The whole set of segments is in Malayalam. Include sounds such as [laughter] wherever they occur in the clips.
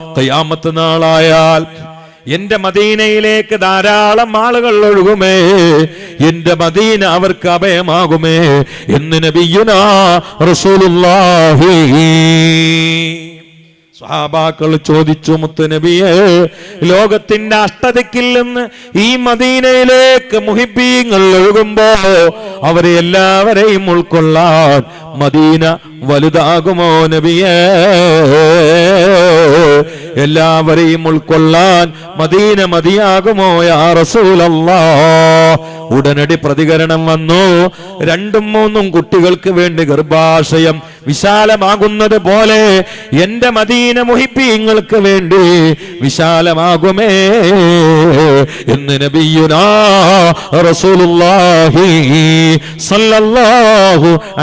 കയ്യാമത്ത് നാളായാൽ എന്റെ മദീനയിലേക്ക് ധാരാളം ആളുകൾ ഒഴുകുമേ. എന്റെ മദീന അവർക്ക് അഭയമാകുമേ എന്ന് നബിയുന റസൂലുള്ളാഹി. സ്വഹാബാക്കൾ ചോദിച്ചു മുത്ത് നബിയെ ലോകത്തിന്റെ അഷ്ടതയ്ക്കിൽ നിന്ന് ഈ മദീനയിലേക്ക് മുഹിബീങ്ങൾ ഒഴുകുമ്പോ അവരെ എല്ലാവരെയും ഉൾക്കൊള്ളാൻ മദീന വലുതാകുമോ നബിയേ? എല്ലാവരെയും ഉൾക്കൊള്ളാൻ മദീന മതിയാകുമോ യാ ഉടനടി പ്രതികരണം വന്നു. രണ്ടും മൂന്നും കുട്ടികൾക്ക് വേണ്ടി ഗർഭാശയം വിശാലമാകുന്നത് പോലെ എന്റെ മദീന മുഹിപ്പീങ്ങൾക്ക് വേണ്ടി വിശാലമാകുമേ എന്ന് നബിയുനാ റസൂലുള്ളാഹി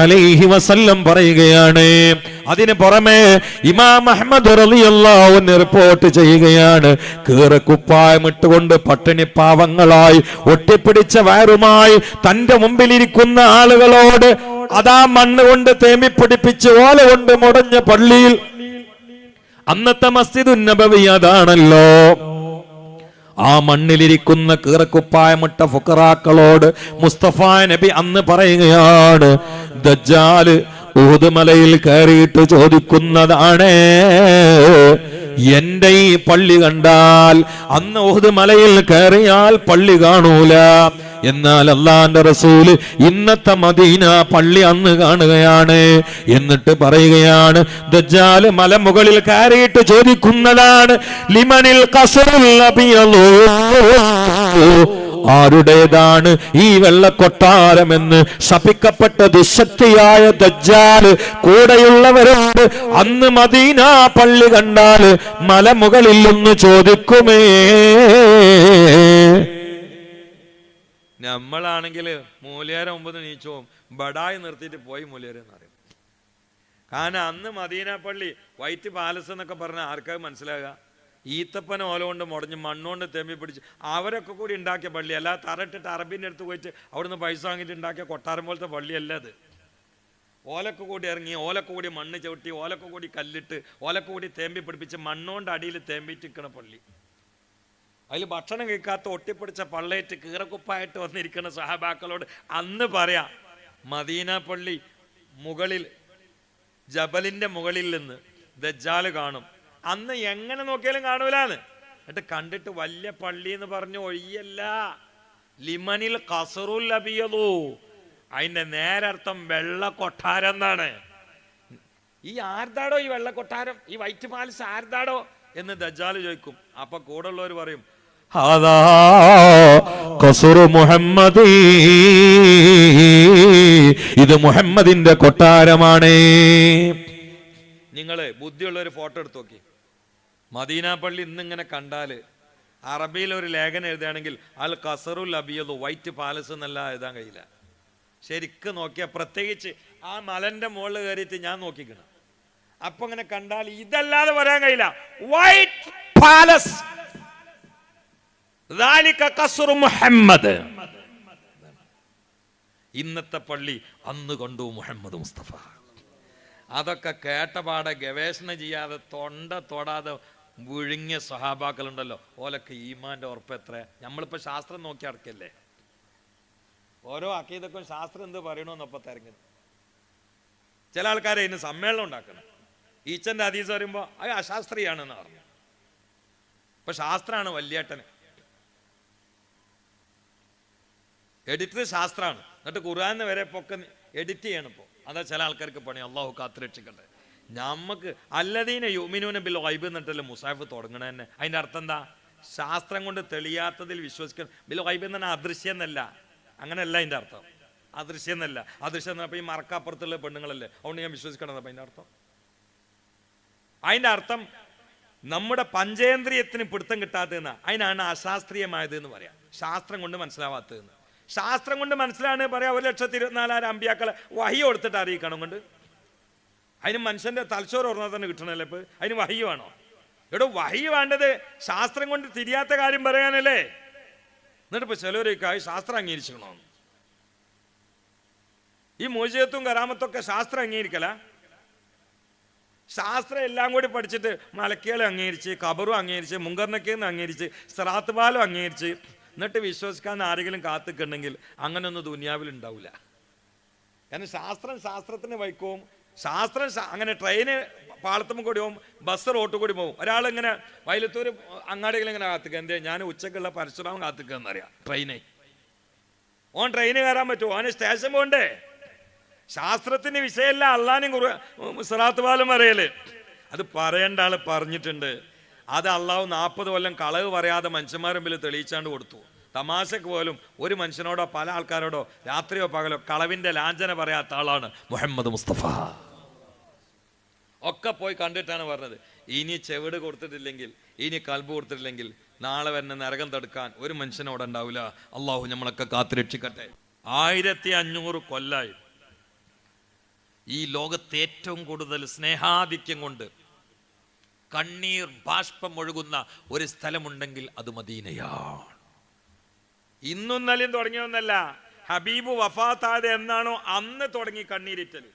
അലൈഹി വസല്ലം പറയുകയാണ്. അതിന് പുറമെ ഇമാം അഹമ്മദ് അൻഹു റിപ്പോർട്ട് ചെയ്യുകയാണ്. കീറക്കുപ്പായം ഇട്ടുകൊണ്ട് പട്ടിണി പാവങ്ങളായി ഒട്ടിപ്പിടിച്ച വയറുമായി തന്റെ മുമ്പിലിരിക്കുന്ന ആളുകളോട് അതാ മണ്ണ് കൊണ്ട് തേമ്മിപ്പിടിപ്പിച്ച് ഓല കൊണ്ട് മുടഞ്ഞ പള്ളിയിൽ അന്നത്തെ മസ്ജിദ് നബവി അതാണല്ലോ. ആ മണ്ണിലിരിക്കുന്ന കീറക്കുപ്പായമിട്ട ഫുക്കറാക്കളോട് മുസ്തഫ നബി അന്ന് പറയുകയാണ് ദജ്ജാൽ ഊത് മലയിൽ കയറിയിട്ട് ചോദിക്കുന്നതാണ് എന്റെ ഈ പള്ളി കണ്ടാൽ അന്ന് ഊത് മലയിൽ കയറിയാൽ പള്ളി കാണൂല. എന്നാൽ അള്ളാന്റെ റസൂൽ ഇന്നത്തെ മദീന പള്ളി അന്ന് കാണുകയാണ് എന്നിട്ട് പറയുകയാണ് ദജ്ജാൽ മലമുകളിൽ കയറിയിട്ട് ചോദിക്കുന്നതാണ് ലിമനിൽ കസറുള്ള ആരുടേതാണ് ഈ വെള്ളക്കൊട്ടാരമെന്ന് ശപിക്കപ്പെട്ട ദുശക്തിയായ ദജ്ജാൽ കൂടെയുള്ളവരോട് അന്ന് മദീന പള്ളി കണ്ടാൽ ഒന്ന് ചോദിക്കുമേ. നമ്മളാണെങ്കിൽ മൂലേരം ഒമ്പത് നീച്ചവും ബടായി നിർത്തിയിട്ട് പോയി മൂലേരം എന്ന് പറയും. കാരണം അന്ന് മദീന പള്ളി വൈറ്റ് പാലസ് എന്നൊക്കെ പറഞ്ഞാൽ ആർക്കാ മനസ്സിലാകുക ഈത്തപ്പന ഓല കൊണ്ട് മുടഞ്ഞ് മണ്ണുകൊണ്ട് തെമ്പി പിടിച്ച് അവരൊക്കെ കൂടി ഉണ്ടാക്കിയ പള്ളി. അല്ല തറട്ടിട്ട് അറബിന്റെ അടുത്ത് പോയിട്ട് അവിടുന്ന് പൈസ വാങ്ങിയിട്ട് ഉണ്ടാക്കിയ കൊട്ടാരം പോലത്തെ പള്ളിയല്ല അത്. ഓലക്ക് കൂടി ഇറങ്ങി ഓലക്ക് കൂടി മണ്ണ് ചവിട്ടി ഓലക്ക് കൂടി കല്ലിട്ട് ഓലക്ക് കൂടി തേമ്പി പിടിപ്പിച്ച് മണ്ണുകൊണ്ട് അടിയിൽ തേമ്പിട്ട് നിൽക്കണ പള്ളി. അതിൽ ഭക്ഷണം കഴിക്കാത്ത ഒട്ടിപ്പിടിച്ച പള്ളയേറ്റ് കീറക്കുപ്പായിട്ട് വന്നിരിക്കുന്ന സഹബാക്കളോട് അന്ന് പറയാം മദീന പള്ളി മുകളിൽ ജബലിന്റെ മുകളിൽ നിന്ന് ദജ്ജാൽ കാണും. അന്ന് എങ്ങനെ നോക്കിയാലും കാണൂലാന്ന്. എന്നിട്ട് കണ്ടിട്ട് വലിയ പള്ളി എന്ന് പറഞ്ഞു ഒഴിയല്ല. ലിമനിൽ കസറുൽ ലഭിയതു അതിന്റെ നേരർത്ഥം വെള്ള കൊട്ടാരം എന്നാണ് ഈ ആർദാടോ ഈ വെള്ള കൊട്ടാരം? ഈ വൈറ്റ് പാലസ് ആർദാടോ എന്ന് ദജാൽ ചോദിക്കും. അപ്പൊ കൂടെ ഉള്ളവർ പറയും കസുറു ഇത് മുഹമ്മദിന്റെ കൊട്ടാരമാണ്. നിങ്ങൾ ബുദ്ധിയുള്ള ഒരു ഫോട്ടോ എടുത്ത് നോക്കി. മദീന പള്ളി ഇന്നിങ്ങനെ കണ്ടാൽ അറബിയിൽ ഒരു ലേഖനം എഴുതുകയാണെങ്കിൽ അൽ ഖസറുൽ അബിയദ് വൈറ്റ് പാലസ് എന്നല്ല എഴുതാൻ കഴിയില്ല. ശരിക്കും നോക്കിയാൽ പ്രത്യേകിച്ച് ആ മലന്റെ മുകളിൽ കയറിയിട്ട് ഞാൻ നോക്കിക്കണം. അപ്പൊ ഇങ്ങനെ കണ്ടാൽ ഇതല്ലാതെ വരാൻ കഴിയില്ല. White palace. മുഹമ്മദ്. ഇന്നത്തെ പള്ളി അന്ന് കണ്ടു മുഹമ്മദ് മുസ്തഫ. അതൊക്കെ കേട്ടപാടെ ഗവേഷണം ചെയ്യാതെ തൊണ്ട തൊടാതെ വിഴുങ്ങിയ സഹാബാക്കളുണ്ടല്ലോ ഓലൊക്കെ ഈമാന്റെ ഉറപ്പ് എത്ര നമ്മളിപ്പോ ശാസ്ത്രം നോക്കി അടക്കല്ലേ ഓരോ അക്കീതക്കും ശാസ്ത്രം എന്ത് പറയണോന്നൊപ്പം തിരഞ്ഞത് ചില ആൾക്കാരെ ഇന്ന് സമ്മേളനം ഉണ്ടാക്കണം. ഈച്ചന്റെ അതീസ് പറയുമ്പോ അത് അശാസ്ത്രീയാണെന്ന് പറഞ്ഞു. ഇപ്പൊ ശാസ്ത്രമാണ് വല്യേട്ടന്. എഡിറ്റർ ശാസ്ത്രമാണ് എന്നിട്ട് ഖുർആാനെ വരെ പൊക്കെ എഡിറ്റ് ചെയ്യണം ഇപ്പോൾ അതാ ചില ആൾക്കാർക്ക് പണി. അള്ളാഹു കാത്തുരക്ഷിക്കട്ടെ. നമുക്ക് അല്ലതീന യുമിനൂന ബിൽ വൈബ് എന്നിട്ടല്ലേ മുസാഫ് തുടങ്ങണ തന്നെ അതിന്റെ അർത്ഥം എന്താ? ശാസ്ത്രം കൊണ്ട് തെളിയാത്തതിൽ വിശ്വസിക്കണം ബിൽ വൈബ് എന്ന് പറഞ്ഞാൽ അദൃശ്യം എന്നല്ല അങ്ങനെയല്ല അതിന്റെ അർത്ഥം. അദൃശ്യം എന്നല്ല അദൃശ്യം എന്ന് പറഞ്ഞാൽ ഈ മറക്കപ്പുറത്തുള്ള പെണ്ണുങ്ങളല്ലേ? അതുകൊണ്ട് ഞാൻ വിശ്വസിക്കണം അപ്പം അതിന്റെ അർത്ഥം. അതിന്റെ അർത്ഥം നമ്മുടെ പഞ്ചേന്ദ്രിയത്തിന് പിടുത്തം കിട്ടാത്തതെന്ന് അതിനാണ് അശാസ്ത്രീയമായത് എന്ന് പറയാം. ശാസ്ത്രം കൊണ്ട് മനസ്സിലാവാത്തതെന്ന് ശാസ്ത്രം കൊണ്ട് മനസ്സിലാണ് പറയാം ഒരു ലക്ഷത്തി ഇരുപത്തിനാലായിരം അമ്പിയാക്കളെ വഹി കൊടുത്തിട്ട് അറിയിക്കണം കൊണ്ട് അതിന് മനുഷ്യന്റെ തലച്ചോറ് ഓർന്നാൽ തന്നെ കിട്ടണല്ലേ ഇപ്പൊ? അതിന് വഹി വേണോ? എടോ വഹി വേണ്ടത് ശാസ്ത്രം കൊണ്ട് തിരിയാത്ത കാര്യം പറയാനല്ലേ? എന്നിട്ട് ഇപ്പൊ ചിലവരൊക്കെ ശാസ്ത്രം അംഗീകരിച്ചിരിക്കണോ? ഈ മോചിതത്വം കരാമത്തൊക്കെ ശാസ്ത്രം അംഗീകരിക്കല? ശാസ്ത്രം എല്ലാം കൂടി പഠിച്ചിട്ട് മലക്കേളം അംഗീകരിച്ച് കബറും അംഗീകരിച്ച് മുങ്കർണക്കേന്ന് അംഗീകരിച്ച് സ്രാത്ത് പാലും അംഗീകരിച്ച് എന്നിട്ട് വിശ്വസിക്കാൻ ആരെങ്കിലും കാത്തിക്കുണ്ടെങ്കിൽ അങ്ങനെയൊന്നും ദുനിയാവിൽ ഉണ്ടാവില്ല കാരണം ശാസ്ത്രം ശാസ്ത്രത്തിന് വൈക്കവും ശാസ്ത്രം അങ്ങനെ ട്രെയിന് പാളത്തും കൂടി പോകും ബസ് റോട്ട് കൂടി പോകും. ഒരാൾ ഇങ്ങനെ വയലത്തൂർ അങ്ങാടികൾ ഇങ്ങനെ കാത്തിക്കുക എന്തേ ഞാൻ ഉച്ചക്കുള്ള പരശുരാമൻ കാത്തിക്കുക എന്നറിയാം ട്രെയിനെ ഓൻ ട്രെയിന് കയറാൻ പറ്റുമോ? ഓന് സ്റ്റേഷൻ പോകണ്ടേ ശാസ്ത്രത്തിന് വിഷയമല്ല. അള്ളാനും കുറു സിറാത്ത് പാലം അറിയൽ അത് പറയേണ്ട ആൾ പറഞ്ഞിട്ടുണ്ട്. അത് അള്ളാഹു നാൽപ്പത് കൊല്ലം കളവ് പറയാതെ മനുഷ്യന്മാരുടെ മുമ്പിൽ തെളിയിച്ചാണ്ട് കൊടുത്തു. തമാശക്ക് പോലും ഒരു മനുഷ്യനോടോ പല ആൾക്കാരോടോ രാത്രിയോ പകലോ കളവിന്റെ ലാഞ്ചന പറയാത്ത ആളാണ് മുഹമ്മദ് മുസ്തഫ. ഒക്കെ പോയി കണ്ടിട്ടാണ് പറഞ്ഞത്. ഇനി ചെവിട് കൊടുത്തിട്ടില്ലെങ്കിൽ ഇനി കൽബ് കൊടുത്തിട്ടില്ലെങ്കിൽ നാളെ വരുന്ന നരകം തടുക്കാൻ ഒരു മനുഷ്യനോടെ ഉണ്ടാവില്ല. അള്ളാഹു നമ്മളൊക്കെ കാത്തുരക്ഷിക്കട്ടെ ആയിരത്തി അഞ്ഞൂറ് കൊല്ലായി. ഈ ലോകത്ത് ഏറ്റവും കൂടുതൽ സ്നേഹാധിക്യം കൊണ്ട് കണ്ണീർ ബാഷ്പം ഒഴുകുന്ന ഒരു സ്ഥലമുണ്ടെങ്കിൽ അത് മദീനയാണ്. ഇന്നും നലിയും തുടങ്ങിയൊന്നല്ല ഹബീബ് വഫാത്താതെ എന്നാണോ അന്ന് തുടങ്ങി കണ്ണീരിറ്റൽ.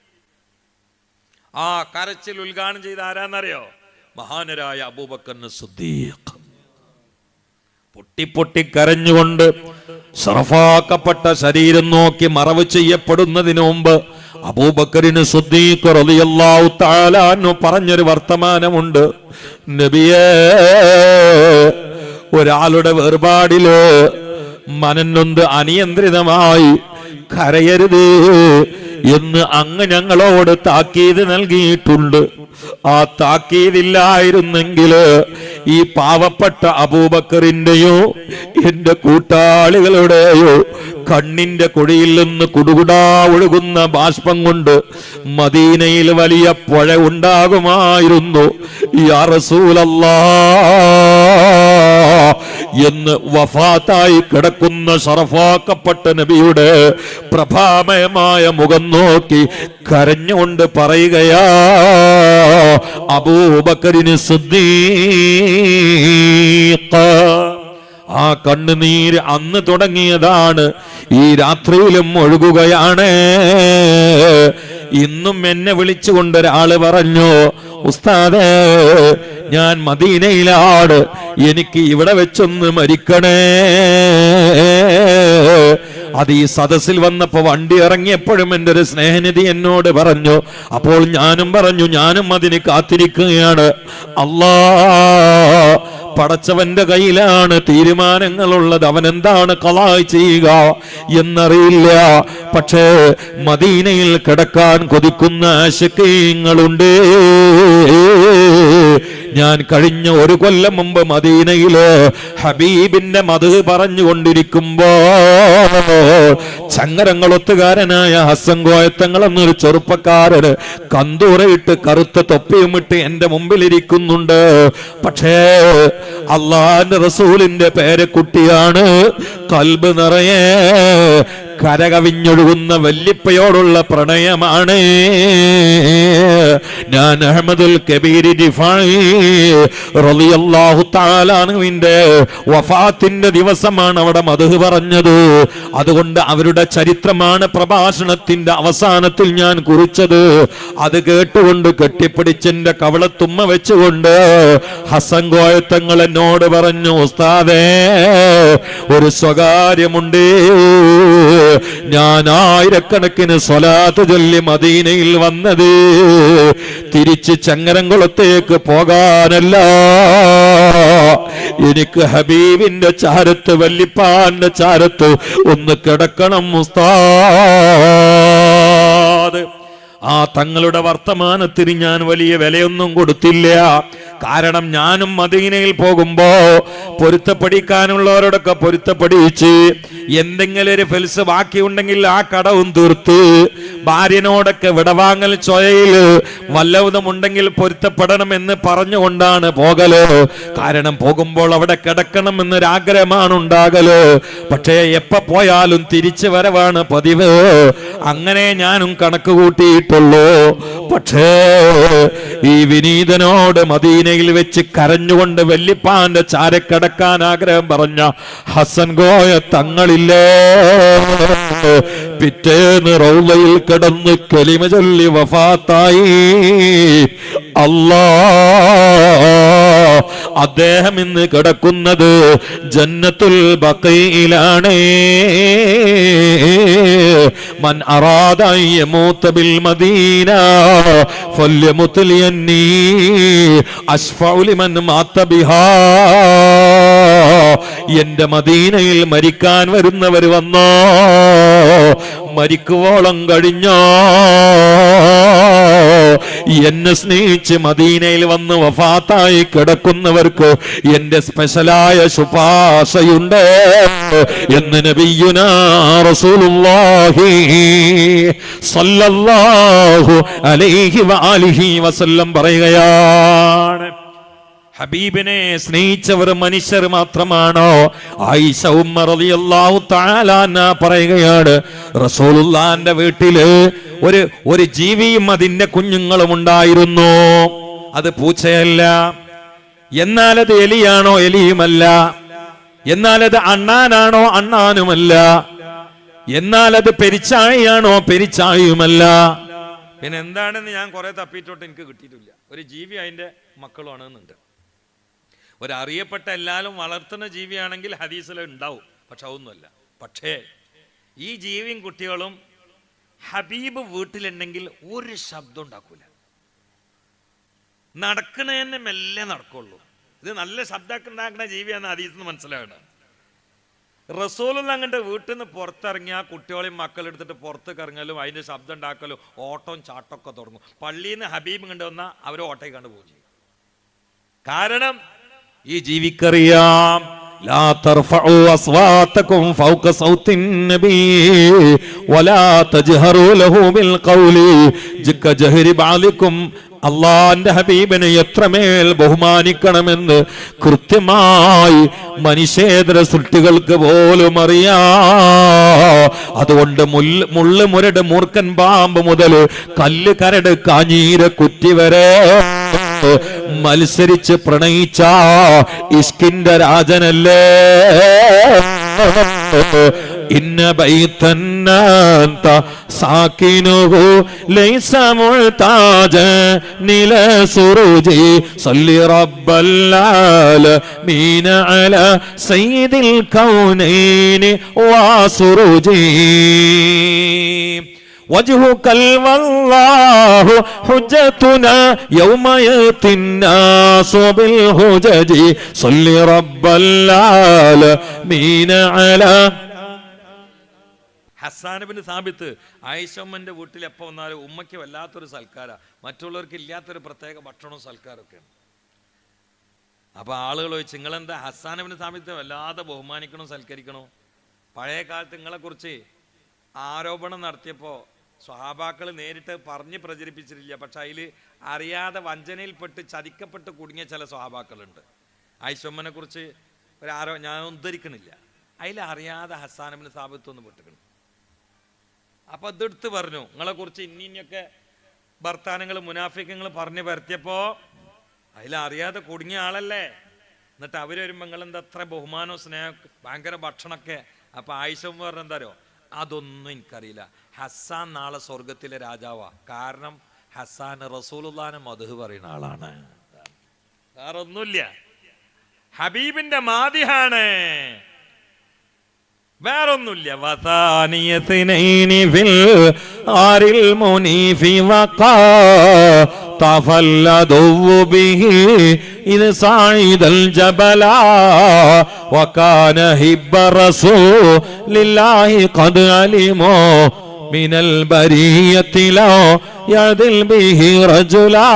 ആ കരച്ചിൽ ഉദ്ഘാടനം ചെയ്ത ആരാന്നറിയോ? മഹാനരായ അബൂബക്കറിന് സുദ്ദീഖ്. പൊട്ടി പൊട്ടി കരഞ്ഞുകൊണ്ട് സർഫാക്കപ്പെട്ട ശരീരം നോക്കി മറവ് ചെയ്യപ്പെടുന്നതിന് മുമ്പ് അബൂബക്കറിന് സുദ്ദീഖ് റളിയല്ലാഹു തആല അൻഹു പറഞ്ഞൊരു വർത്തമാനമുണ്ട്. നബിയേ ഒരാളുടെ വേർപാടിൽ മനന്നൊന്ത് അനിയന്ത്രിതമായി കരയരുത്. എന്ന് അങ്ങ് ഞങ്ങളോട് താക്കീത് നൽകിയിട്ടുണ്ട്. ആ താക്കീതില്ലായിരുന്നെങ്കിൽ ഈ പാവപ്പെട്ട അബൂബക്കറിന്റെയോ എന്റെ കൂട്ടാളികളുടെയോ കണ്ണിന്റെ കുഴിയിൽ നിന്ന് കുടുകുടാ ഒഴുകുന്ന ബാഷ്പം കൊണ്ട് മദീനയിൽ വലിയ പുഴ ഉണ്ടാകുമായിരുന്നു. യാ റസൂലല്ലാ എന്ന് വഫാത്തായി കിടക്കുന്ന ഷറഫാക്കപ്പെട്ട നബിയുടെ പ്രഭാമയമായ മുഖം നോക്കി കരഞ്ഞുകൊണ്ട് പറയുകയാ അബൂബക്കറിന് സുദ്ദീഖ. ആ കണ്ണുനീര് അന്ന് തുടങ്ങിയതാണ്. ഈ രാത്രിയിലും ഒഴുകുകയാണ്. ഇന്നും എന്നെ വിളിച്ചുകൊണ്ട് ഒരാൾ പറഞ്ഞു ഉസ്താദേ ഞാൻ മദീനയിലാണ് എനിക്ക് ഇവിടെ വെച്ചൊന്ന് മരിക്കണേ. അത് ഈ സദസ്സിൽ വന്നപ്പോ വണ്ടി ഇറങ്ങിയപ്പോഴും എന്റെ ഒരു സ്നേഹനിധി എന്നോട് പറഞ്ഞു. അപ്പോൾ ഞാനും പറഞ്ഞു ഞാനും അതിന് കാത്തിരിക്കുകയാണ്. അല്ലാ പടച്ചവന്റെ കയ്യിലാണ് തീരുമാനങ്ങളുള്ളത്. അവൻ എന്താണ് കലായി ചെയ്യുക എന്നറിയില്ല. പക്ഷേ മദീനയിൽ കിടക്കാൻ കൊതിക്കുന്ന ആശക്കീങ്ങളുണ്ട്. ഞാൻ കഴിഞ്ഞ ഒരു കൊല്ലം മുമ്പ് മദീനയിൽ ഹബീബിന്റെ മത് പറഞ്ഞുകൊണ്ടിരിക്കുമ്പോ ചങ്ങരങ്ങളൊത്തുകാരനായ ഹസൻ കോയത്തങ്ങൾ എന്നൊരു ചെറുപ്പക്കാരന് കന്തൂറയിട്ട് കറുത്ത തൊപ്പിയുമിട്ട് എന്റെ മുമ്പിലിരിക്കുന്നുണ്ട്. പക്ഷേ അള്ളാന്റെ റസൂലിന്റെ പേരെ കുട്ടിയാണ് കൽബ് നിറയെ കരകവിഞ്ഞൊഴുകുന്ന വല്ലിപ്പയോടുള്ള പ്രണയമാണ്. ഞാൻ അഹമ്മദുൽ കബീരി ജിഫായി റളിയല്ലാഹു തആലാനുവിന്റെ വഫാത്തിന്റെ ദിവസമാണ് അവിടെ മധു പറഞ്ഞത്. അതുകൊണ്ട് അവരുടെ ചരിത്രമാണ് പ്രഭാഷണത്തിന്റെ അവസാനത്തിൽ ഞാൻ കുറിച്ചത്. അത് കേട്ടുകൊണ്ട് കെട്ടിപ്പിടിച്ചെന്റെ കവളത്തുമ്മ വെച്ചുകൊണ്ട് ഹസൻ കോയത്തങ്ങൾ എന്നോട് പറഞ്ഞു ഉസ്താദേ ഒരു സ്വകാര്യമുണ്ട്. ഞാൻ ആയിരക്കണക്കിന് സ്വലാത്ത് ചൊല്ലി മദീനയിൽ വന്നത്. തിരിച്ച് ചങ്ങരംകുളത്തേക്ക് പോകാനല്ല. എനിക്ക് ഹബീബിന്റെ ചാരത്ത് വല്ലിപ്പാന്റെ ചാരത്ത് ഒന്ന് കിടക്കണം മുസ്താദ് ആ തങ്ങളുടെ വർത്തമാനത്തിന് ഞാൻ വലിയ വിലയൊന്നും കൊടുത്തില്ല. കാരണം ഞാനും മദീനയിൽ പോകുമ്പോ പൊരുത്തപ്പെടിക്കാനുള്ളവരോടൊക്കെ പൊരുത്തപ്പെടിച്ച് എന്തെങ്കിലും ഒരു ഫെൽസ് ബാക്കിയുണ്ടെങ്കിൽ ആ കടവും തീർത്ത് ഭാര്യനോടൊക്കെ വിടവാങ്ങൽ ചൊയയിൽ വല്ലവിധമുണ്ടെങ്കിൽ പൊരുത്തപ്പെടണമെന്ന് പറഞ്ഞുകൊണ്ടാണ് പോകൽ. കാരണം പോകുമ്പോൾ അവിടെ കിടക്കണം എന്നൊരാഗ്രഹമാണ് ഉണ്ടാകൽ. പക്ഷേ എപ്പോ പോയാലും തിരിച്ചു വരവാണ് പതിവ്. അങ്ങനെ ഞാനും കണക്ക് കൂട്ടിയിട്ടുള്ളൂ. പക്ഷേ ഈ വിനീതനോട് മദീനയിൽ വെച്ച് കരഞ്ഞുകൊണ്ട് വെല്ലിപ്പാന്റെ ചാരക്കടക്കാൻ ആഗ്രഹം പറഞ്ഞ ഹസൻ ഗോയ തങ്ങളില്ലേ? പിറ്റേന്ന് റൗലയിൽ കിടന്ന് കെലിമ ചൊല്ലി വഫാത്തായി. അല്ലാ അദ്ദേഹം ഇന്ന് കിടക്കുന്നത് ജന്നത്തുൽ ബക്കയിലാണ് മൻ അറാദായ മൂത്തബിൽ മദീന ഫല്യമുത് ലിയന്നി മാത്തബിഹാ എന്റെ മദീനയിൽ മരിക്കാൻ വരുന്നവർ വന്നോ മരിക്കുവോളം കഴിഞ്ഞോ. എന്നെ സ്നേഹിച്ച് മദീനയിൽ വന്ന് വഫാത്തായി കിടക്കുന്നവർക്ക് എന്റെ സ്പെഷ്യലായ ശുപാർശയുണ്ട് എന്ന് നബിയുനാ റസൂലുള്ളാഹി സല്ലല്ലാഹു അലൈഹി വആലിഹി വസല്ലം പറയുകയാണ്. ഹബീബിനെ സ്നേഹിച്ചവർ മനുഷ്യർ മാത്രമാണോ? ആയിഷ ഉമ്മ റളിയല്ലാഹു തആല പറയുകയാണ് റസൂലുള്ളാന്റെ വീട്ടിൽ ഒരു ഒരു ജീവിയും അതിന്റെ കുഞ്ഞുങ്ങളും ഉണ്ടായിരുന്നു. അത് പൂച്ചയല്ല. എന്നാൽ അത് എലിയാണോ? എലിയുമല്ല. എന്നാൽ അത് അണ്ണാനാണോ? അണ്ണാനുമല്ല. എന്നാൽ അത് പെരിച്ചാഴിയാണോ പിന്നെ എന്താണെന്ന് ഞാൻ കുറെ തപ്പിയിട്ടോട്ട് എനിക്ക് കിട്ടിയിട്ടില്ല. ഒരു ജീവി അതിന്റെ മക്കളുമാണ് എന്നുണ്ട് ഒരു അറിയപ്പെട്ട എല്ലാവരും വളർത്തുന്ന ജീവിയാണെങ്കിൽ ഹദീസിൽ ഉണ്ടാവും. പക്ഷെ അതൊന്നുമല്ല. പക്ഷേ ഈ ജീവിയും കുട്ടികളും ഹബീബ് വീട്ടിലുണ്ടെങ്കിൽ ഒരു ശബ്ദം ഉണ്ടാക്കൂല. നടക്കണേന്നെ മെല്ലെ നടക്കുള്ളൂ. ഇത് നല്ല ശബ്ദമൊക്കെ ഉണ്ടാക്കുന്ന ജീവിയാണ് ഹദീസ് എന്ന് മനസ്സിലാവുന്നത് റസൂലും അങ്ങോട്ട് വീട്ടിൽ നിന്ന് പുറത്തിറങ്ങി ആ കുട്ടികളെയും മക്കളെടുത്തിട്ട് പുറത്ത് കറങ്ങലും അതിന് ശബ്ദം ഉണ്ടാക്കലും ഓട്ടവും ചാട്ടമൊക്കെ തുടങ്ങും. പള്ളിയിൽ നിന്ന് ഹബീബ് കണ്ടു വന്നാൽ അവർ ഓട്ടയിൽ കണ്ടു പോകും ചെയ്യും. കാരണം ഈ ജീവിക്കറിയാം لا ترفعوا أصواتكم فوق صوت النبي ولا تجهروا له بالقول كجهر بعضكم അള്ളാന്റെ ഹബീബിനെ എത്രമേൽ ബഹുമാനിക്കണമെന്ന് കൃത്യമായി മനുഷ്യേതര സൃഷ്ടികൾക്ക് പോലും അറിയാ അതുകൊണ്ട് മുല്ല് മുള്ളു മുരട് മൂർഖൻ പാമ്പ് മുതൽ കല്ല് കരട് കാഞ്ഞീര കുറ്റി വരെ മത്സരിച്ച് പ്രണയിച്ച ഇഷ്കിന്റെ രാജനല്ലേ? ഇന്ന ബൈത്തന്നാന്ത സാക്കിനുഹു ലൈസ മുൾതാജ നില സുറുജി സല്ലി റബ്ബല്ലാല മീന അല സയ്യിദിൽ കൗനൈനി വാസുറുജി. وجهك والله حجتنا يوم يأتي الناس بالهجج صل رب العالمين على ഹസാനബിന് സാബിത്ത് ആയിഷമ്മന്റെ വീട്ടിൽ എപ്പോൾ വന്നാലും ഉമ്മയ്ക്ക് വല്ലാത്തൊരു സൽക്കാര മറ്റുള്ളവർക്ക് ഇല്ലാത്തൊരു പ്രത്യേക ഭക്ഷണവും സൽക്കാരമൊക്കെയാണ് അപ്പൊ ആളുകൾ ചോദിച്ചു നിങ്ങളെന്താ ഹസാനബിന് സാബിത്ത് വല്ലാതെ ബഹുമാനിക്കണോ സൽക്കരിക്കണോ പഴയ കാലത്ത് നിങ്ങളെ കുറിച്ച് ആരോപണം നടത്തിയപ്പോൾ സ്വഹാബാക്കൾ നേരിട്ട് പറഞ്ഞ് പ്രചരിപ്പിച്ചിട്ടില്ല. പക്ഷെ അതിൽ അറിയാതെ വഞ്ചനയിൽപ്പെട്ട് ചതിക്കപ്പെട്ട് കുടുങ്ങിയ ചില സ്വഹാബാക്കളുണ്ട്. ആയിഷമ്മനെ കുറിച്ച് ഒരു ആരോ ഞാൻ ഉദ്ധരിക്കണില്ല. അതിൽ അറിയാതെ ഹസാനബിന് സാബിത്ത് ഒന്ന് പെട്ടിക്കണം. അപ്പൊ അതെടുത്ത് പറഞ്ഞു. നിങ്ങളെ കുറിച്ച് ഇനി ഭർത്താനങ്ങൾ മുനാഫിക്കങ്ങൾ പറഞ്ഞു പരത്തിയപ്പോ അതിലറിയാതെ കുടുങ്ങിയ ആളല്ലേ? എന്നിട്ട് അവർ വരുമ്പോൾ നിങ്ങൾ എന്താ അത്ര ബഹുമാനവും സ്നേഹം ഭയങ്കര ഭക്ഷണമൊക്കെ. അപ്പൊ ആയിഷം പറഞ്ഞ എന്താ അറിയോ? അതൊന്നും എനിക്കറിയില്ല. ഹസാൻ നാളെ സ്വർഗത്തിലെ രാജാവാ കാരണം ഹസാൻ റസൂലുല്ലാനെ മധു പറയുന്ന ആളാണ് വേറെ ഒന്നുമില്ല ഹബീബിന്റെ മാതിഹാണ് വേറൊന്നുമില്ല ثاني اثنين في الغار المنيف وقع طاف العدو به إذ صعد الجبل وكان هب رسول الله قد علموا من البرية لا يعدل به رجلا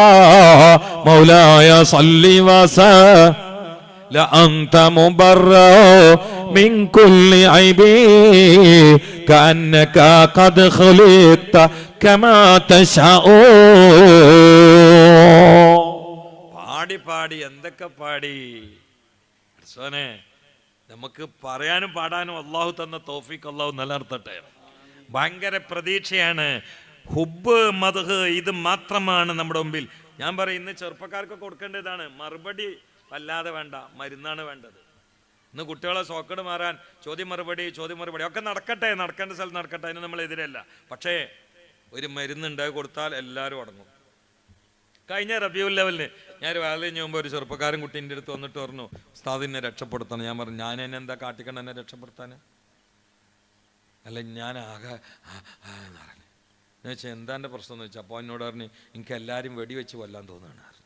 مولاي صل وسلم لأنت مبرأ من كل عيب كأنك قد خلقت كما تشاء പാടി പാടി എന്തൊക്കെ പാടി സോനെ നമുക്ക് പറയാനും പാടാനും അള്ളാഹു തന്ന തോഫിക്ക് അള്ളാഹു നിലനിർത്തട്ടെ ഭയങ്കര പ്രതീക്ഷയാണ്. ഹുബ് മധുഹ് ഇത് മാത്രമാണ് നമ്മുടെ മുമ്പിൽ. ഞാൻ പറയും ഇന്ന് ചെറുപ്പക്കാർക്ക് കൊടുക്കേണ്ടതാണ് മറുപടി വല്ലാതെ വേണ്ട മരുന്നാണ് വേണ്ടത്. ഇന്ന് കുട്ടികളെ സോക്കട് മാറാൻ ചോദ്യം മറുപടി ചോദ്യം മറുപടി ഒക്കെ നടക്കട്ടെ നടക്കേണ്ട സ്ഥലത്ത് നടക്കട്ടെ അതിന് നമ്മൾ എതിരല്ല. പക്ഷേ ഒരു മരുന്നുണ്ട് കൊടുത്താൽ എല്ലാവരും അടങ്ങും കഴിഞ്ഞ റബിയുൽ ലെവലിന് ഞാൻ ഒരു വേല കഴിഞ്ഞ് മുമ്പ് ഒരു ചെറുപ്പക്കാരൻ കുട്ടീന്റെ അടുത്ത് വന്നിട്ട് പറഞ്ഞു ഉസ്താദിനെ രക്ഷപ്പെടുത്തണം. ഞാൻ പറഞ്ഞു ഞാൻ എന്നെ എന്താ കാട്ടിക്കണ്ട എന്നെ രക്ഷപ്പെടുത്താൻ? അല്ല ഞാൻ ആകെ ആ, ആ എന്ന് പറഞ്ഞു. എന്ന് വെച്ചാൽ എന്താ എന്റെ പ്രശ്നം എന്ന് വെച്ചാൽ അപ്പോൾ എന്നോട് പറഞ്ഞു എനിക്ക് എല്ലാവരും വെടിവെച്ച് കൊല്ലാൻ തോന്നുകയാണ് പറഞ്ഞു.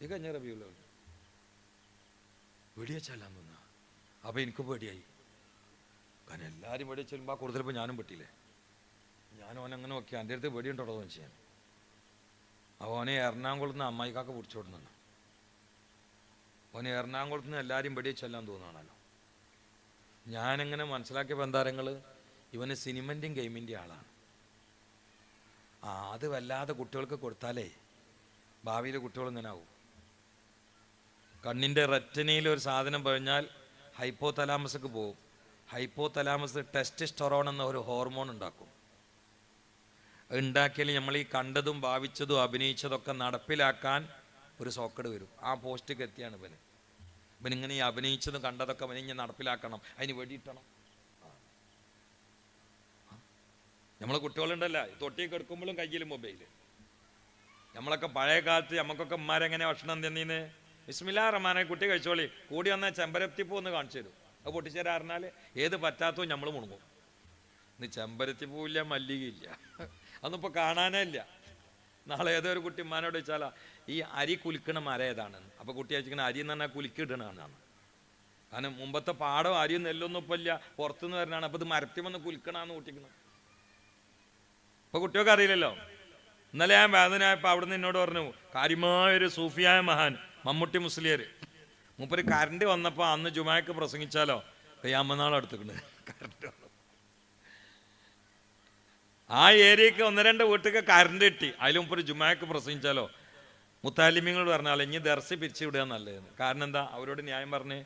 ഇത് കഴിഞ്ഞ റബിയുള്ള വെടിവെച്ചല്ലാൻ തോന്നുക അപ്പോൾ എനിക്ക് പേടിയായി. കാരണം എല്ലാവരും വെടി ചെല്ലുമ്പോൾ കൂടുതലിപ്പോൾ ഞാനും പെട്ടില്ലേ ഞാൻ അങ്ങനെ നോക്കി എന്റെ അടുത്ത് വെടിയുണ്ടോ എന്ന് വെച്ചാൽ അവനെ എറണാകുളത്ത് നിന്ന് അമ്മായിക്കാക്ക പിടിച്ചോടുന്നു ഓനെ എറണാകുളത്ത് നിന്ന് എല്ലാവരും വെടി ചെല്ലാൻ തോന്നുകയാണല്ലോ ഞാനെങ്ങനെ മനസ്സിലാക്കിയ ബന്ധാരങ്ങൾ ഇവന് സിനിമന്റെയും ഗെയിമിന്റെയും ആളാണ്. ആ അത് വല്ലാതെ കുട്ടികൾക്ക് കൊടുത്താലേ ഭാവിയിൽ കുട്ടികൾ ഇങ്ങനെ ആവും കണ്ണിന്റെ റെറ്റനയിൽ ഒരു സാധനം പറഞ്ഞാൽ ഹൈപ്പോ തലാമസക്ക് പോവും. ഹൈപ്പോ തലാമസ് ടെസ്റ്റിസ്റ്ററോൺ എന്ന ഒരു ഹോർമോൺ ഉണ്ടാക്കും. ഉണ്ടാക്കിയാൽ നമ്മൾ ഈ കണ്ടതും ഭാവിച്ചതും അഭിനയിച്ചതൊക്കെ നടപ്പിലാക്കാൻ ഒരു സോക്കട് വരും. ആ പോസ്റ്റിക്ക് എത്തിയാണ് ഇവന്. ഇവനിങ്ങനെ അഭിനയിച്ചതും കണ്ടതൊക്കെ അവനിങ്ങനെ നടപ്പിലാക്കണം. അതിന് വേണ്ടിയിട്ടണം. നമ്മളെ കുട്ടികളുണ്ടല്ല തൊട്ടി എടുക്കുമ്പോഴും കയ്യിൽ മൊബൈൽ നമ്മളൊക്കെ പഴയ കാലത്ത് നമുക്കൊക്കെ ഉമ്മാരെങ്ങനെ ഭക്ഷണം തന്നീന്ന്? ബിസ്മില്ലാ റഹ്മാനെ കുട്ടി കഴിച്ചോളി. കൂടി വന്നാൽ ചെമ്പരത്തിപ്പൂ ഒന്ന് കാണിച്ചു തരും. അത് പൊട്ടിച്ചേരാറിഞ്ഞാൽ ഏത് പറ്റാത്തോ നമ്മൾ മുണുങ്ങും. ഇന്ന് ചെമ്പരത്തിപ്പൂവില്ല മല്ലികയില്ല. അതൊന്നിപ്പോൾ കാണാനേ ഇല്ല. നാളെ ഏതോ ഒരു കുട്ടി ഉമ്മാനോട് ചോദിച്ചാലാ ഈ അരി കുലുക്കണ മരം ഏതാണെന്ന് അപ്പോൾ കുട്ടി ചോദിച്ചിരിക്കുന്ന അരി എന്ന് പറഞ്ഞാൽ കുലുക്കിടണമെന്നാണ് കാരണം മുമ്പത്തെ പാടോ അരിയും നെല്ലൊന്നും ഇപ്പം ഇല്ല. പുറത്തുനിന്ന് വരണാണ് അപ്പോൾ ഇത് മരത്തിമെന്ന് കുലുക്കണമെന്ന് കുട്ടിക്കണം അപ്പൊ കുട്ടികൾക്ക് അറിയില്ലല്ലോ. ഇന്നലെ ഞാൻ വേദനയായപ്പോൾ അവിടുന്ന് എന്നോട് പറഞ്ഞു കാര്യമായൊരു സൂഫിയായ മഹാൻ മമ്മൂട്ടി മുസ്ലിയർ. മൂപ്പര് കറണ്ട് വന്നപ്പോൾ അന്ന് ജുമാക്ക് പ്രസംഗിച്ചാലോ? കയ്യാമ്പനാൾ എടുത്തിട്ടുണ്ട് കറണ്ട് വന്നു. ആ ഏരിയക്ക് ഒന്ന് രണ്ട് വീട്ടിലേക്ക് കറണ്ട് കിട്ടി. അതിൽ മുമ്പ് ജുമാക്ക് പ്രസംഗിച്ചാലോ? മുത്താലിമ്യങ്ങൾ പറഞ്ഞാൽ ഇനി ദർശി പിരിച്ചുവിടുക നല്ലതെന്ന് കാരണം എന്താ? അവരോട് ന്യായം പറഞ്ഞ്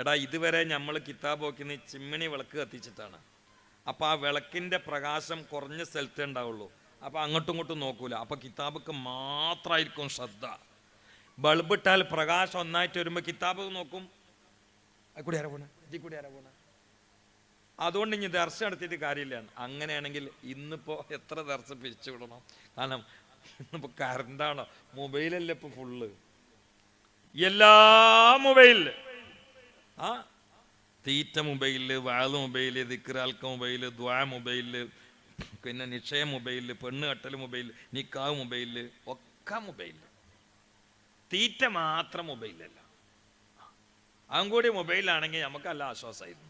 എടാ ഇതുവരെ നമ്മൾ കിതാബ് നോക്കുന്ന ചിമ്മിണി വിളക്ക് കത്തിച്ചിട്ടാണ്. അപ്പോൾ ആ വിളക്കിന്റെ പ്രകാശം കുറഞ്ഞ സ്ഥലത്തേ ഉണ്ടാവുള്ളൂ. അപ്പോൾ അങ്ങോട്ടും ഇങ്ങോട്ടും നോക്കൂല. അപ്പോൾ കിതാബക്ക് മാത്രമായിരിക്കും ശ്രദ്ധ. ബൾബ് ഇട്ടാൽ പ്രകാശം ഒന്നായിട്ട് വരുമ്പോൾ കിതാബ് നോക്കും. കൂടി ആരാ പോണേ? ഇതിൽ കൂടി ആരാ പോണേ? അതുകൊണ്ട് ഇനി ദർശനം നടത്തിയിട്ട് കാര്യമില്ല. അങ്ങനെയാണെങ്കിൽ ഇന്നിപ്പോൾ എത്ര ദർശനം പിരിച്ചു വിടണം കാരണം [laughs] ഇന്നിപ്പോൾ കറണ്ടാണോ? മൊബൈലല്ലേ ഇപ്പൊ ഫുള്ള് എല്ലാ മൊബൈൽ ആ? തീറ്റ മൊബൈൽ വാൾ മൊബൈൽ ദിക്റാൽക്ക മൊബൈൽ ദ്വാ മൊബൈൽ പിന്നെ നിക്ഷയ മൊബൈൽ പെണ്ണ് കട്ടൽ മൊബൈൽ നിക്കാവ് മൊബൈൽ ഒക്കെ മൊബൈൽ തീറ്റ മാത്രം മൊബൈലല്ല. അതും കൂടി മൊബൈലാണെങ്കിൽ നമുക്ക് നല്ല ആശ്വാസമായിരുന്നു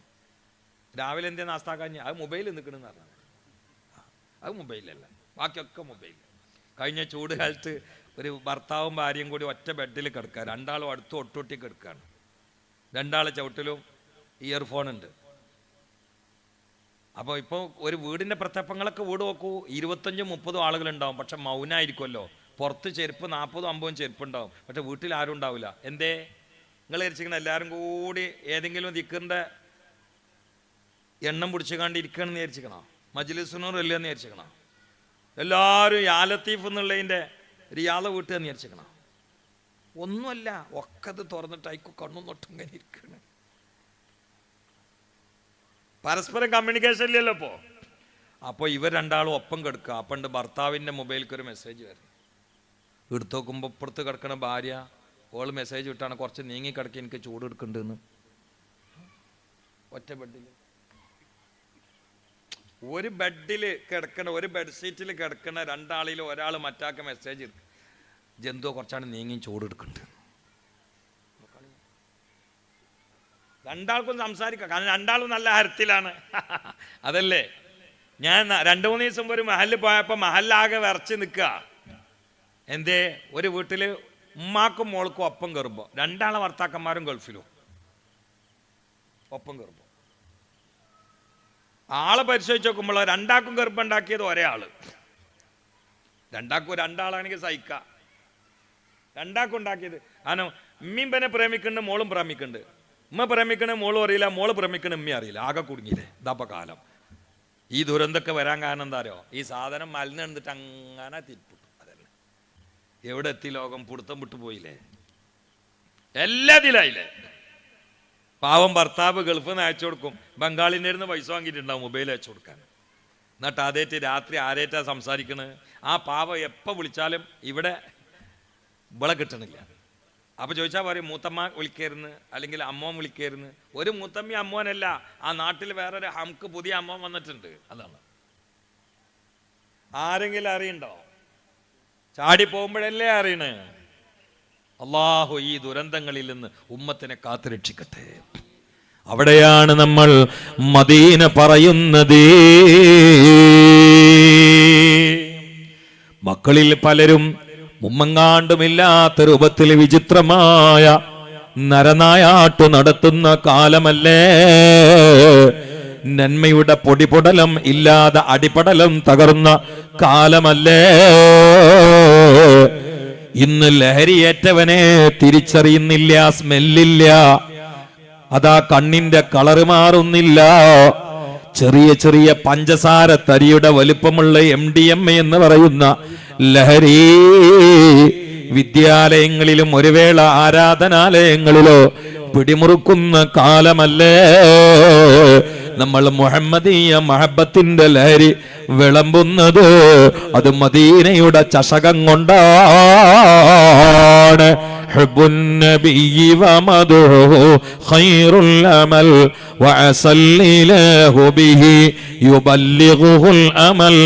രാവിലെ എന്തേ നാസ്താക്കാൻ അത് മൊബൈൽ നിൽക്കണമെന്ന് പറഞ്ഞു അത് മൊബൈലല്ല. ബാക്കിയൊക്കെ മൊബൈൽ കഴിഞ്ഞ ചൂട് കാലത്ത് ഒരു ഭർത്താവും ഭാര്യയും കൂടി ഒറ്റ ബെഡിൽ കിടക്കുക. രണ്ടാളും അടുത്ത് ഒട്ടൊട്ടി കിടക്കുകയാണ്. രണ്ടാളെ ചവിട്ടിലും ഇയർഫോൺ ഉണ്ട് അപ്പോൾ ഇപ്പോൾ ഒരു വീടിന്റെ പ്രത്യപ്പങ്ങളൊക്കെ വീട് നോക്കൂ. ഇരുപത്തഞ്ചും മുപ്പതും ആളുകളുണ്ടാവും. പക്ഷെ മൗനായിരിക്കുമല്ലോ. പുറത്ത് ചെരുപ്പ് നാൽപ്പതും അമ്പതും ചെരുപ്പ് ഉണ്ടാവും പക്ഷെ വീട്ടിൽ ആരും ഉണ്ടാവില്ല. എന്തേ? നിങ്ങൾ ധരിച്ചിരിക്കുന്ന എല്ലാവരും കൂടി ഏതെങ്കിലും ദിക്കറിന്റെ എണ്ണം പിടിച്ചു കണ്ട് ഇരിക്കണമെന്ന് വിചാരിച്ചിരിക്കണോ? മജ്ലിസുനൂർ എന്ന് വിചാരിച്ചിരിക്കണോ? എല്ലാവരും യാ ലത്തീഫ് എന്നുള്ളതിന്റെ റിയാള വീട്ടുക എന്ന് വിചാരിച്ചിരിക്കണം. ഒന്നുമല്ല ഒക്കത് തുറന്നിട്ട് അയക്കു കണ്ണും ഇങ്ങനെ ഇരിക്കണ്. പരസ്പരം കമ്മ്യൂണിക്കേഷൻ ഇല്ലല്ലോ അപ്പോ അപ്പോൾ ഇവർ രണ്ടാളും ഒപ്പം കിടക്കുക. അപ്പണ്ട് ഭർത്താവിന്റെ മൊബൈലിൽ ഒരു മെസ്സേജ് വരും. എടുത്തു നോക്കുമ്പോൾ ഇപ്പുറത്ത് കിടക്കണ ഭാര്യ ഓൾ മെസ്സേജ് വിട്ടാണ് കുറച്ച് നീങ്ങി കിടക്കി എനിക്ക് ചൂട് എടുക്കണ്ടെന്ന് ഒറ്റ ബെഡിൽ ഒരു ബെഡിൽ കിടക്കണ ഒരു ബെഡ്ഷീറ്റിൽ കിടക്കണ രണ്ടാളിൽ ഒരാൾ മറ്റാക്ക മെസ്സേജ് ജന്തു കുറച്ചാണ് നീങ്ങി ചൂട് എടുക്കുന്നുണ്ട് രണ്ടാൾക്കും സംസാരിക്കാം. കാരണം രണ്ടാളും നല്ല ഹരത്തിലാണ് [laughs] അതല്ലേ? ഞാൻ രണ്ട് മൂന്ന് ദിവസം ഒരു മഹലിൽ പോയപ്പോൾ മഹലാകെ വിറച്ച് നിൽക്കുക എന്തേ? ഒരു വീട്ടിൽ ഉമ്മാക്കും മോൾക്കും ഒപ്പം കയറുമ്പോൾ രണ്ടാളെ ഭർത്താക്കന്മാരും ഗൾഫിലും. ഒപ്പം കയറുമ്പോൾ ആളെ പരിശോധിച്ച് നോക്കുമ്പോൾ രണ്ടാക്കും ഗർഭമുണ്ടാക്കിയത് ഒരാൾ. രണ്ടാക്കും രണ്ടാളാണെങ്കിൽ സഹിക്ക. രണ്ടാക്കും ഉണ്ടാക്കിയത്. കാരണം ഉമ്മയും പിന്നെ പ്രേമിക്കുന്നുണ്ട് മോളും പ്രേമിക്കുന്നുണ്ട്. ഉമ്മ പ്രേമിക്കണ മോളും അറിയില്ല മോൾ പ്രേമിക്കണ ഉമ്മയും അറിയില്ല. ആകെ കുടുങ്ങിയില്ലേ? ഇതപ്പ കാലം. ഈ ദുരന്തൊക്കെ വരാൻ കാരണം എന്താ അറിയോ? ഈ സാധനം മലിനെടുത്തിട്ട് അങ്ങനെ തിരിപ്പിട്ടു. അതല്ലേ എവിടെ എത്തി ലോകം? പുടുത്തം വിട്ടു പോയില്ലേ? എല്ലാത്തിലായില്ലേ പാവം ഭർത്താവ് ഗൾഫിൽ നിന്ന് അയച്ചു കൊടുക്കും. ബംഗാളിന്റെ ഇരുന്ന് പൈസ വാങ്ങിയിട്ടുണ്ടാവും മൊബൈൽ അയച്ചു കൊടുക്കാൻ. എന്നിട്ട് അതേറ്റ് രാത്രി ആരേറ്റാ സംസാരിക്കണത് ആ പാവം എപ്പോൾ വിളിച്ചാലും ഇവിടെ വിള കിട്ടണില്ല. അപ്പോൾ ചോദിച്ചാൽ പറയും മൂത്തമ്മ വിളിക്കരുന്ന്? അല്ലെങ്കിൽ അമ്മോൻ വിളിക്കരുന്ന്? ഒരു മൂത്തമ്മ അമ്മോനല്ല. ആ നാട്ടിൽ വേറൊരു ഹംക്ക് പുതിയ അമ്മ വന്നിട്ടുണ്ട്. അതാണ്. ആരെങ്കിലും അറിയണ്ടോ? ചാടി പോകുമ്പോഴല്ലേ അറിയണേ? അള്ളാഹു ഈ ദുരന്തങ്ങളിൽ നിന്ന് ഉമ്മത്തിനെ കാത്തുരക്ഷിക്കട്ടെ അവിടെയാണ് നമ്മൾ മദീന പറയുന്നത്. മക്കളിൽ പലരും മുമ്മങ്ങാണ്ടുമില്ലാത്ത രൂപത്തിൽ വിചിത്രമായ നരനായാട്ടു നടത്തുന്ന കാലമല്ലേ? നന്മയുടെ പൊടിപൊടലം ഇല്ലാതെ അടിപടലം തകർന്ന കാലമല്ലേ? ഇന്ന് ലഹരിയേറ്റവനെ തിരിച്ചറിയുന്നില്ല സ്മെല്ലില്ല. അതാ കണ്ണിന്റെ കളറ് മാറുന്നില്ല. ചെറിയ ചെറിയ പഞ്ചസാര തരിയുടെ വലിപ്പമുള്ള എം ഡി എം എ എന്ന് പറയുന്ന ലഹരി വിദ്യാലയങ്ങളിലും ഒരു വേള ആരാധനാലയങ്ങളിലോ പിടിമുറുക്കുന്ന കാലമല്ലേ. നമ്മൾ മുഹമ്മദീയ മഹബത്തിന്റെ ലഹരി വിളമ്പുന്നത് അത് മദീനയുടെ ചഷകം കൊണ്ടാണ് حب النبي ومدعه خير الأمل وعسى الإله به يبلغه الأمل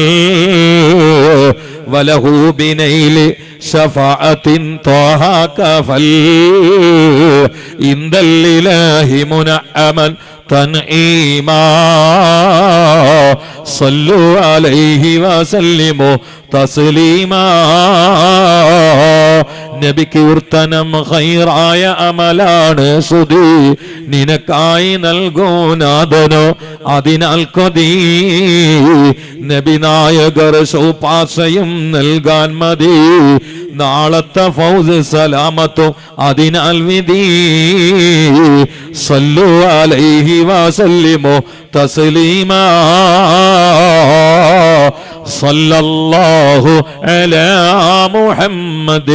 وله بنيل شفاعة طه كفل عند الإله منعما تنعيما സല്ലു അലൈഹി വസല്ലിമു തസ്ലീമാ നബി കീർത്തനം ഹൈറായ അമലാണ് സുധി. നിനക്കായി നൽകൂനാഥനോ അതിനാൽ കൊതി. നബി നായകർ സൗപാസയും നൽകാൻ മതി. നാളത്തെ ഫൗസ് സലാമത്തോ അതിനാൽ വിധി. സല്ലു അലൈഹി വസല്ലിമോ തസ്ലീമാ. صلى الله على محمد.